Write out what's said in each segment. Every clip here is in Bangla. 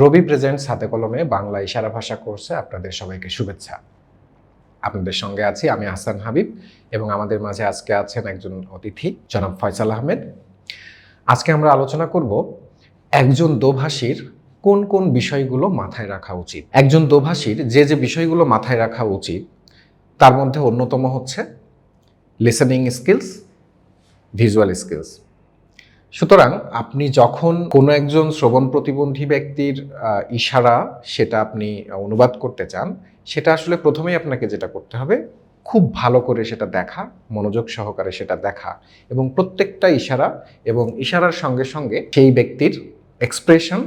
রবি প্রেজেন্টস হাতে কলমে বাংলা ইশারা ভাষা কোর্সে আপনাদের সবাইকে শুভেচ্ছা। আপনাদের সঙ্গে আছি আমি হাসান হাবিব এবং আমাদের মাঝে আজকে আছেন একজন অতিথি, জনাব ফয়সাল আহমেদ। আজকে আমরা আলোচনা করব একজন দোভাষীর কোন কোন বিষয়গুলো মাথায় রাখা উচিত। একজন দোভাষীর যে যে বিষয়গুলো মাথায় রাখা উচিত, তার মধ্যে অন্যতম হচ্ছে লিসেনিং স্কিলস ভিজুয়াল স্কিলস সুতরাং আপনি যখন কোনো একজন শ্রবণ প্রতিবন্ধী ব্যক্তির ইশারা সেটা আপনি অনুবাদ করতে চান, সেটা আসলে প্রথমেই আপনাকে যেটা করতে হবে, খুব ভালো করে সেটা দেখা, মনোযোগ সহকারে সেটা দেখা এবং প্রত্যেকটা ইশারা এবং ইশারার সঙ্গে সঙ্গে সেই ব্যক্তির এক্সপ্রেশন,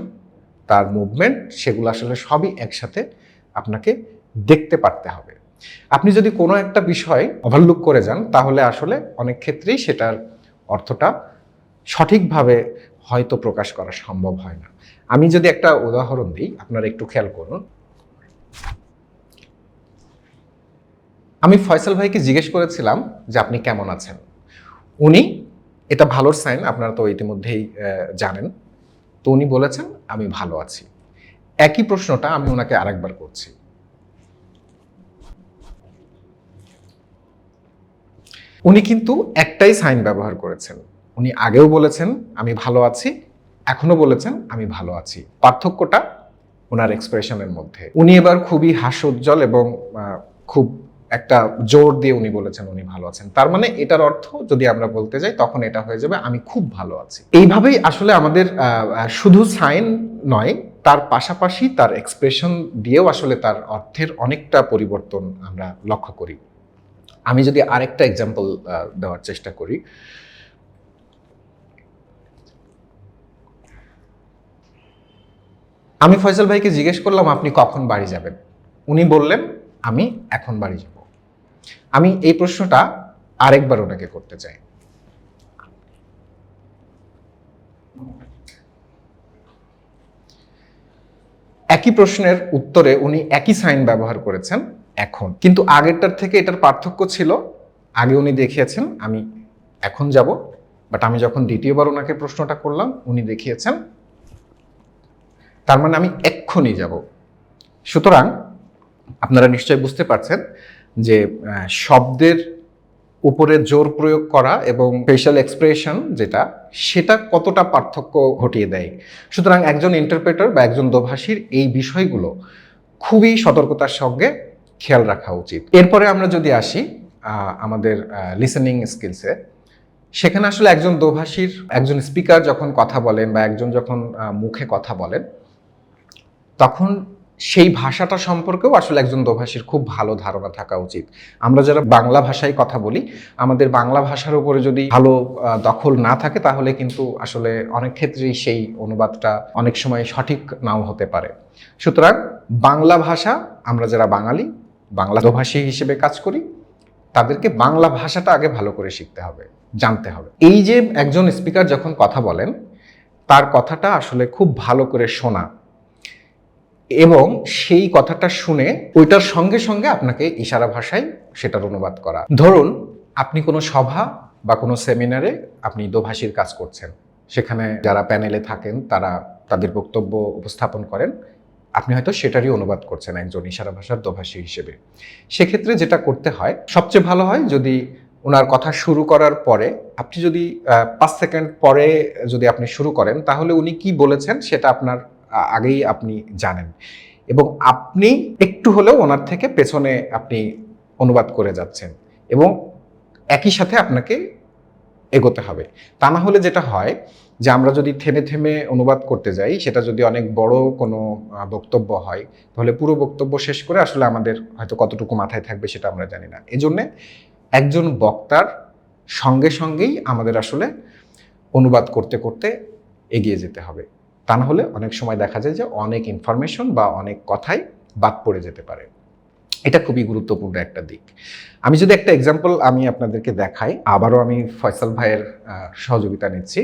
তার মুভমেন্ট সেগুলো আসলে সবই একসাথে আপনাকে দেখতে পারতে হবে। আপনি যদি কোনো একটা বিষয় ওভারলুক করে যান, তাহলে আসলে অনেক ক্ষেত্রেই সেটার অর্থটা সঠিকভাবে হয়তো প্রকাশ করা সম্ভব হয় না। আমি যদি একটা উদাহরণ দিই, আপনারা একটু খেয়াল করুন। আমি ফয়সাল ভাইকে জিজ্ঞেস করেছিলাম যে আপনি কেমন আছেন? উনি, এটা ভালোর সাইন, আপনারা তো ইতিমধ্যেই জানেন। তো উনি বলেছেন, আমি ভালো আছি। একই প্রশ্নটা আমি ওনাকে আরেকবার করছি। উনি কিন্তু একটাই সাইন ব্যবহার করেছেন। উনি আগেও বলেছেন, আমি ভালো আছি। এখনও বলেছেন, আমি ভালো আছি। পার্থক্যটা ওনার এক্সপ্রেশনের মধ্যে। উনি এবার খুবই হাস্যোজ্জ্বল এবং খুব একটা জোর দিয়ে উনি বলেছেন উনি ভালো আছেন। তার মানে এটার অর্থ যদি আমরা বলতে যাই, তখন এটা হয়ে যাবে, আমি খুব ভালো আছি। এইভাবেই আসলে আমাদের শুধু সাইন নয়, তার পাশাপাশি তার এক্সপ্রেশন দিয়েও আসলে তার অর্থের অনেকটা পরিবর্তন আমরা লক্ষ্য করি। আমি যদি আরেকটা এক্সাম্পল দেওয়ার চেষ্টা করি। আমি ফয়সাল ভাইকে জিজ্ঞেস করলাম, আপনি কখন বাড়ি যাবেন? উনি বললেন, আমি এখন বাড়ি যাব। আমি এই প্রশ্নটা আরেকবার ওনাকে করতে চাই। একই প্রশ্নের উত্তরে উনি একই সাইন ব্যবহার করেছেন এখন। কিন্তু আগেরটার থেকে এটার পার্থক্য ছিল, আগে উনি দেখিয়েছেন, আমি এখন যাব। বাট আমি যখন দ্বিতীয়বার ওনাকে প্রশ্নটা করলাম, উনি দেখিয়েছেন তার মানে আমি এক্ষুনি যাব। সুতরাং আপনারা নিশ্চয়ই বুঝতে পারছেন যে শব্দের উপরে জোর প্রয়োগ করা এবং ফেশিয়াল এক্সপ্রেশন যেটা, সেটা কতটা পার্থক্য ঘটিয়ে দেয়। সুতরাং একজন ইন্টারপ্রেটার বা একজন দোভাষীর এই বিষয়গুলো খুবই সতর্কতার সঙ্গে খেয়াল রাখা উচিত। এরপরে আমরা যদি আসি আমাদের লিসেনিং স্কিলসে সেখানে আসলে একজন দোভাষীর, একজন স্পিকার যখন কথা বলেন বা একজন যখন মুখে কথা বলেন তখন সেই ভাষাটা সম্পর্কেও আসলে একজন দোভাষীর খুব ভালো ধারণা থাকা উচিত। আমরা যারা বাংলা ভাষায় কথা বলি, আমাদের বাংলা ভাষার উপরে যদি ভালো দখল না থাকে, তাহলে কিন্তু আসলে অনেক ক্ষেত্রেই সেই অনুবাদটা অনেক সময় সঠিক নাও হতে পারে। সুতরাং বাংলা ভাষা, আমরা যারা বাঙালি, বাংলা দোভাষী হিসেবে কাজ করি, তাদেরকে বাংলা ভাষাটা আগে ভালো করে শিখতে হবে, জানতে হবে। এই যে একজন স্পিকার যখন কথা বলেন, তার কথাটা আসলে খুব ভালো করে শোনা এবং সেই কথাটা শুনে ওইটার সঙ্গে সঙ্গে আপনাকে ইশারা ভাষায় সেটার অনুবাদ করা। ধরুন, আপনি কোনো সভা বা কোনো সেমিনারে আপনি দোভাষীর কাজ করছেন। সেখানে যারা প্যানেলে থাকেন, তারা তাদের বক্তব্য উপস্থাপন করেন। আপনি হয়তো সেটারই অনুবাদ করছেন একজন ইশারা ভাষার দোভাষী হিসেবে। সেক্ষেত্রে যেটা করতে হয়, সবচেয়ে ভালো হয় যদি ওনার কথা শুরু করার পরে আপনি যদি পাঁচ সেকেন্ড পরে যদি আপনি শুরু করেন, তাহলে উনি কি বলেছেন সেটা আপনার আগেই আপনি জানেন। এবং আপনি একটু হলেও ওনার থেকে পেছনে আপনি অনুবাদ করে যাচ্ছেন এবং একই সাথে আপনাকে এগোতে হবে। তা না হলে যেটা হয় যে আমরা যদি থেমে থেমে অনুবাদ করতে যাই, সেটা যদি অনেক বড় কোনো বক্তব্য হয়, তাহলে পুরো বক্তব্য শেষ করে আসলে আমাদের হয়তো কতটুকু মাথায় থাকবে সেটা আমরা জানি না। এজন্যে একজন বক্তার সঙ্গে সঙ্গেই আমাদের আসলে অনুবাদ করতে করতে এগিয়ে যেতে হবে। তা না হলে অনেক সময় দেখা যায় যে অনেক ইনফরমেশন বা অনেক কথাই বাদ পড়ে যেতে পারে। এটা খুবই গুরুত্বপূর্ণ একটা দিক। আমি যদি একটা এক্সাম্পল আমি আপনাদেরকে দেখাই, আবারও আমি ফয়সাল ভাইয়ের সহযোগিতা নিচ্ছি।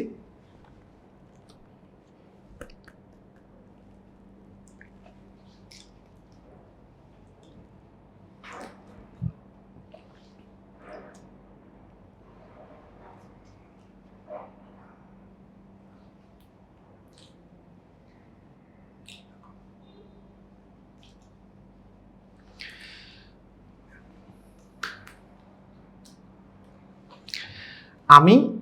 আমি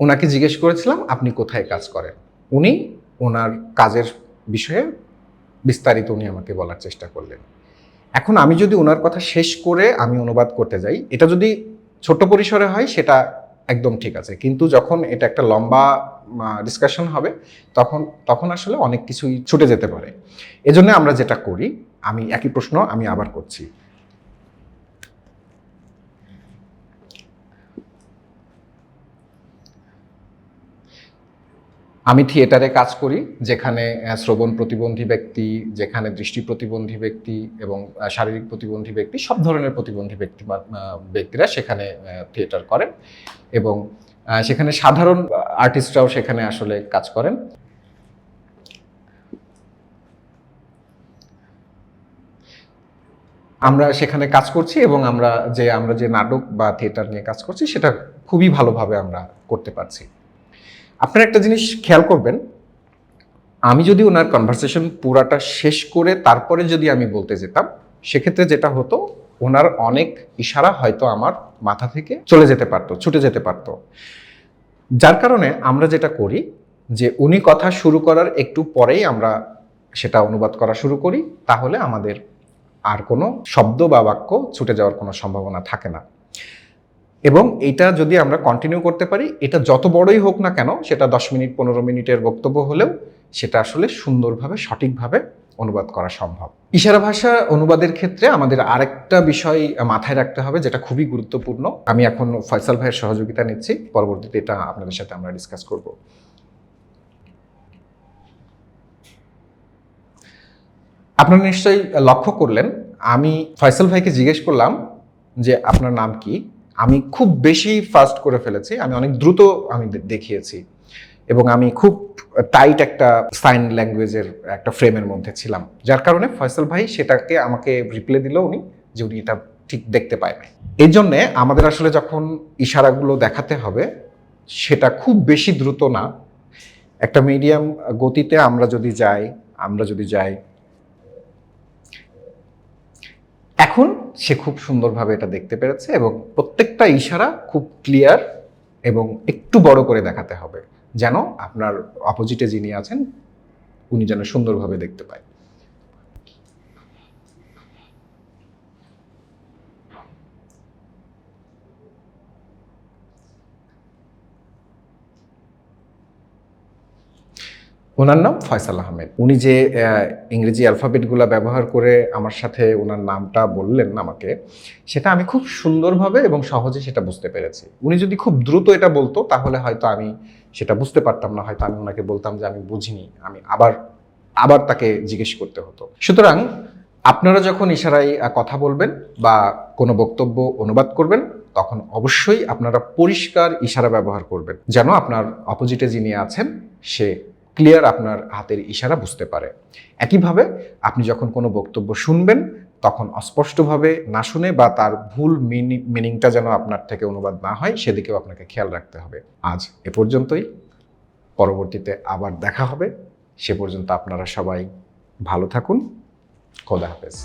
ওনাকে জিজ্ঞেস করেছিলাম, আপনি কোথায় কাজ করেন? উনি ওনার কাজের বিষয়ে বিস্তারিত উনি আমাকে বলার চেষ্টা করলেন। এখন আমি যদি ওনার কথা শেষ করে আমি অনুবাদ করতে যাই, এটা যদি ছোট পরিসরে হয়, সেটা একদম ঠিক আছে। কিন্তু যখন এটা একটা লম্বা ডিসকাশন হবে, তখন তখন আসলে অনেক কিছুই ছুটে যেতে পারে। এজন্য আমরা যেটা করি, আমি একই প্রশ্ন আমি আবার করছি। আমি থিয়েটারে কাজ করি, যেখানে শ্রবণ প্রতিবন্ধী ব্যক্তি, যেখানে দৃষ্টি প্রতিবন্ধী ব্যক্তি এবং শারীরিক প্রতিবন্ধী ব্যক্তি, সব ধরনের প্রতিবন্ধী ব্যক্তি ব্যক্তিরা সেখানে থিয়েটার করেন এবং সেখানে সাধারণ আর্টিস্টরাও সেখানে আসলে কাজ করেন। আমরা সেখানে কাজ করছি এবং আমরা যে আমরা যে নাটক বা থিয়েটার নিয়ে কাজ করছি, সেটা খুবই ভালোভাবে আমরা করতে পারছি। আপনারা একটা জিনিস খেয়াল করবেন, আমি যদি ওনার কনভারসেশন পুরাটা শেষ করে তারপরে যদি আমি বলতে যেতাম, সেক্ষেত্রে যেটা হতো, ওনার অনেক ইশারা হয়তো আমার মাথা থেকে চলে যেতে পারতো, ছুটে যেতে পারতো। যার কারণে আমরা যেটা করি, যে উনি কথা শুরু করার একটু পরেই আমরা সেটা অনুবাদ করা শুরু করি, তাহলে আমাদের আর কোনো শব্দ বা বাক্য ছুটে যাওয়ার কোনো সম্ভাবনা থাকে না। এবং এটা যদি আমরা কন্টিনিউ করতে পারি, এটা যত বড়ই হোক না কেন, সেটা দশ মিনিট, পনেরো মিনিটের বক্তব্য হলেও সেটা আসলে সুন্দরভাবে, সঠিকভাবে অনুবাদ করা সম্ভব। ইশারা ভাষা অনুবাদের ক্ষেত্রে আমাদের আরেকটা বিষয় মাথায় রাখতে হবে, যেটা খুবই গুরুত্বপূর্ণ। আমি এখন ফয়সাল ভাইয়ের সহযোগিতা নিচ্ছি, পরবর্তীতে এটা আপনাদের সাথে আমরা ডিসকাস করব। আপনারা নিশ্চয়ই লক্ষ্য করলেন, আমি ফয়সাল ভাইকে জিজ্ঞেস করলাম যে আপনার নাম কি? আমি খুব বেশি ফাস্ট করে ফেলেছি, আমি অনেক দ্রুত আমি দেখিয়েছি। এবং আমি খুব টাইট একটা সাইন ল্যাঙ্গুয়েজের একটা ফ্রেমের মধ্যে ছিলাম। যার কারণে ফয়সল ভাই সেটাকে আমাকে রিপ্লে দিল উনি, যে উনি এটা ঠিক দেখতে পায় নাই। এই জন্যে আমাদের আসলে যখন ইশারাগুলো দেখাতে হবে, সেটা খুব বেশি দ্রুত না। একটা মিডিয়াম গতিতে আমরা যদি যাই, আমরা যদি যাই এখন সে খুব সুন্দরভাবে এটা দেখতে পেরেছে এবং প্রত্যেকটা ইশারা খুব ক্লিয়ার এবং একটু বড় করে দেখাতে হবে, যেন আপনার অপোজিটে যিনি আছেন, উনি যেন সুন্দরভাবে দেখতে পায়। ওনার নাম ফয়সাল আহমেদ। উনি যে ইংরেজি অ্যালফাবেটগুলো ব্যবহার করে আমার সাথে ওনার নামটা বললেন আমাকে, সেটা আমি খুব সুন্দরভাবে এবং সহজে সেটা বুঝতে পেরেছি। উনি যদি খুব দ্রুত এটা বলতো, তাহলে হয়তো আমি সেটা বুঝতে পারতাম না, হয়তো আমি ওনাকে বলতাম যে, আমি বুঝিনি, আমি আবার আবার তাকে জিজ্ঞেস করতে হতো। সুতরাং আপনারা যখন ইশারায় কথা বলবেন বা কোনো বক্তব্য অনুবাদ করবেন, তখন অবশ্যই আপনারা পরিষ্কার ইশারা ব্যবহার করবেন। যেন আপনার অপোজিটে যিনি আছেন, সে ক্লিয়ার আপনার হাতের ইশারা বুঝতে পারে। একইভাবে আপনি যখন কোনো বক্তব্য শুনবেন, তখন অস্পষ্টভাবে না শুনে বা তার ভুল মিনিংটা যেন আপনার থেকে অনুবাদ না হয়, সেদিকেও আপনাকে খেয়াল রাখতে হবে। আজ এ পর্যন্তই। পরবর্তীতে আবার দেখা হবে। সে পর্যন্ত আপনারা সবাই ভালো থাকুন। খোদা হাফেজ।